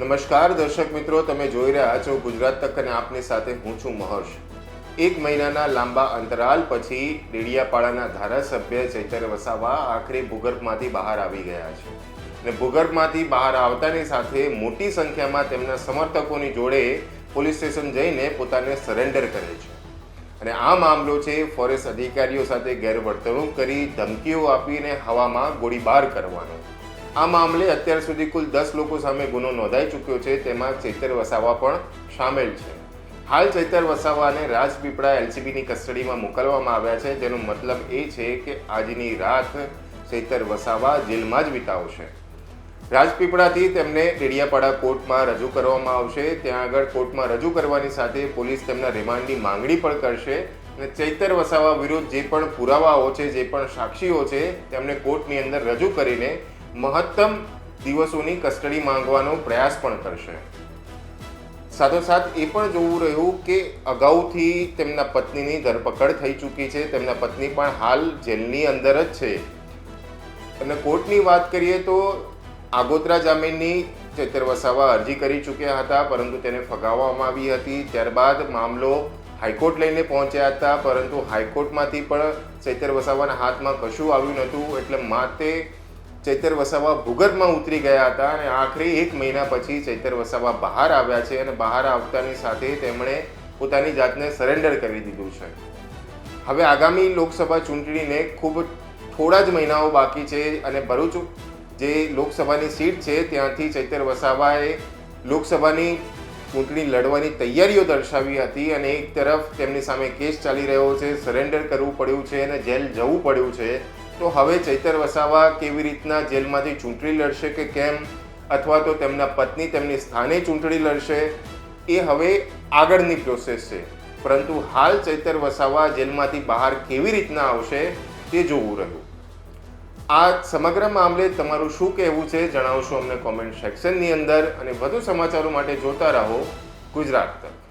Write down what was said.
નમસ્કાર, દર્શક મિત્રો, તમે જોઈ રહ્યા છો ગુજરાત તક અને આપની સાથે હું છું મહર્ષ. એક મહિનાના લાંબા અંતરાલ પછી ડેડિયાપાડાના ધારાસભ્ય ચૈતર વસાવા આખરે ભૂગર્ભમાંથી બહાર આવી ગયા છે. અને ભૂગર્ભમાંથી બહાર આવતાની સાથે મોટી સંખ્યામાં તેમના સમર્થકોની જોડે પોલીસ સ્ટેશન જઈને પોતાને સરેન્ડર કરે છે. અને આ મામલો છે, ફોરેસ્ટ અધિકારીઓ સાથે ગેરવર્તણૂક કરી ધમકીઓ આપીને હવામાં ગોળીબાર કરવાનો. આ મામલે અત્યાર સુધી કુલ દસ લોકો સામે ગુનો નોંધાઈ ચૂક્યો છે, તેમાં ચૈતર વસાવા પણ સામેલ છે. હાલ ચૈતર વસાવાને રાજપીપળા એલસીબીની કસ્ટડીમાં મોકલવામાં આવ્યા છે. જેનો મતલબ એ છે કે આજની રાત ચૈતર વસાવા જેલમાં જ વિતાવશે. રાજપીપળાથી તેમને ડેડિયાપાડા કોર્ટમાં રજૂ કરવામાં આવશે. ત્યાં આગળ કોર્ટમાં રજૂ કરવાની સાથે પોલીસ તેમના રિમાન્ડની માંગણી પણ કરશે અને ચૈતર વસાવા વિરુદ્ધ જે પણ પુરાવાઓ છે, જે પણ સાક્ષીઓ છે, તેમને કોર્ટની અંદર રજૂ કરીને મહત્તમ દિવસોની કસ્ટડી માંગવાનો પ્રયાસ પણ કરશે. સાથોસાથ એ પણ જોવું રહ્યું કે અગાઉથી તેમના પત્નીની ધરપકડ થઈ ચૂકી છે. તેમના પત્ની પણ હાલ જેલની અંદર જ છે. અને કોર્ટની વાત કરીએ તો આગોતરા જામીનની ચૈતર વસાવા અરજી કરી ચૂક્યા હતા, પરંતુ તેને ફગાવવામાં આવી હતી. ત્યારબાદ મામલો હાઈકોર્ટ લઈને પહોંચ્યા હતા, પરંતુ હાઈકોર્ટમાંથી પણ ચૈતર વસાવાના હાથમાં કશું આવ્યું નહોતું. એટલે માટે ચૈતર વસાવા ભૂગર્ભમાં ઉતરી ગયા હતા અને આખરે એક મહિના પછી ચૈતર વસાવા બહાર આવ્યા છે અને બહાર આવતાની સાથે તેમણે પોતાની જાતને સરેન્ડર કરી દીધું છે. હવે આગામી લોકસભા ચૂંટણીને ખૂબ થોડા જ મહિનાઓ બાકી છે અને ભરૂચ જે લોકસભાની સીટ છે ત્યાંથી ચૈતર વસાવાએ લોકસભાની ચૂંટણી લડવાની તૈયારીઓ દર્શાવી હતી અને એક તરફ તેમની સામે કેસ ચાલી રહ્યો છે સરેન્ડર કરવું પડ્યું છે અને જેલ જવું પડ્યું છે. તો હવે ચૈતર વસાવા કેવી રીતના જેલમાંથી ચૂંટણી લડશે કે કેમ? અથવા તો તેમના પત્ની તેમની સ્થાને ચૂંટણી લડશે? એ હવે આગળની પ્રોસેસ છે. પરંતુ હાલ ચૈતર વસાવા જેલમાંથી બહાર કેવી રીતના આવશે, તે જોવું રહ્યું. આ સમગ્ર મામલે તમારું શું કહેવું છે જણાવશો અમને કોમેન્ટ સેક્શનની અંદર અને વધુ સમાચારો માટે જોતા રહો ગુજરાત તક